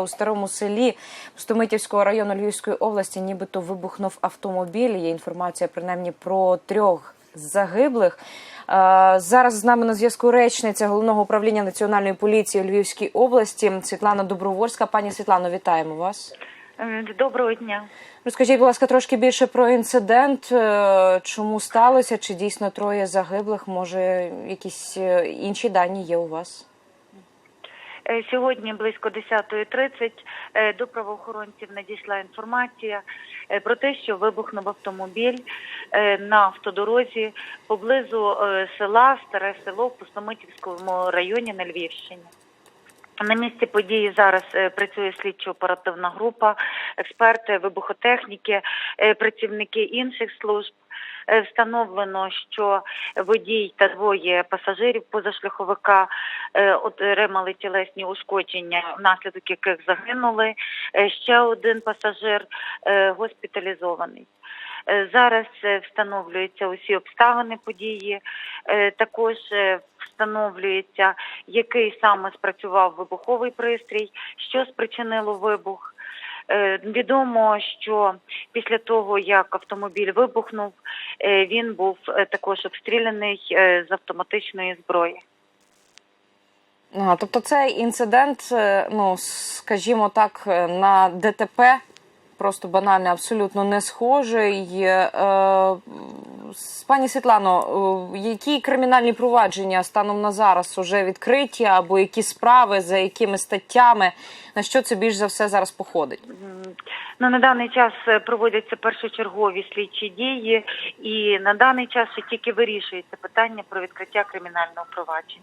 У старому селі Пустомитівського району Львівської області нібито вибухнув автомобіль. Є інформація принаймні про трьох загиблих. Зараз з нами на зв'язку речниця головного управління національної поліції у Львівській області Світлана Добровольська. Пані Світлано, вітаємо вас. Е, Доброго дня. Розкажіть, будь ласка, трошки більше про інцидент. Е, Чому сталося? Чи дійсно троє загиблих? Може, якісь е, інші дані є у вас? Е, Сьогодні близько 10.30 е, до правоохоронців надійшла інформація е, про те, що вибухнув автомобіль на автодорозі поблизу села Старе село в Пустомитівському районі на Львівщині. На місці події зараз працює слідчо-оперативна група, експерти, вибухотехніки, е, працівники інших служб. Е, Встановлено, що водій та двоє пасажирів позашляховика е, отримали тілесні ушкодження, внаслідок яких загинули. Ще один пасажир госпіталізований. Зараз встановлюються усі обставини події. Також встановлюється, який саме спрацював вибуховий пристрій, що спричинило вибух. Е, Відомо, що після того, як автомобіль вибухнув, е, він був е, також обстріляний з автоматичної зброї. Ага, тобто цей інцидент, ну скажімо так, на ДТП просто банально абсолютно не схожий. Пані Світлано, е, які кримінальні провадження станом на зараз уже відкриті, або які справи, за якими статтями, на що це більш за все зараз походить? Ну, на даний час е, проводяться першочергові слідчі дії, і на даний час тільки вирішується питання про відкриття кримінального провадження.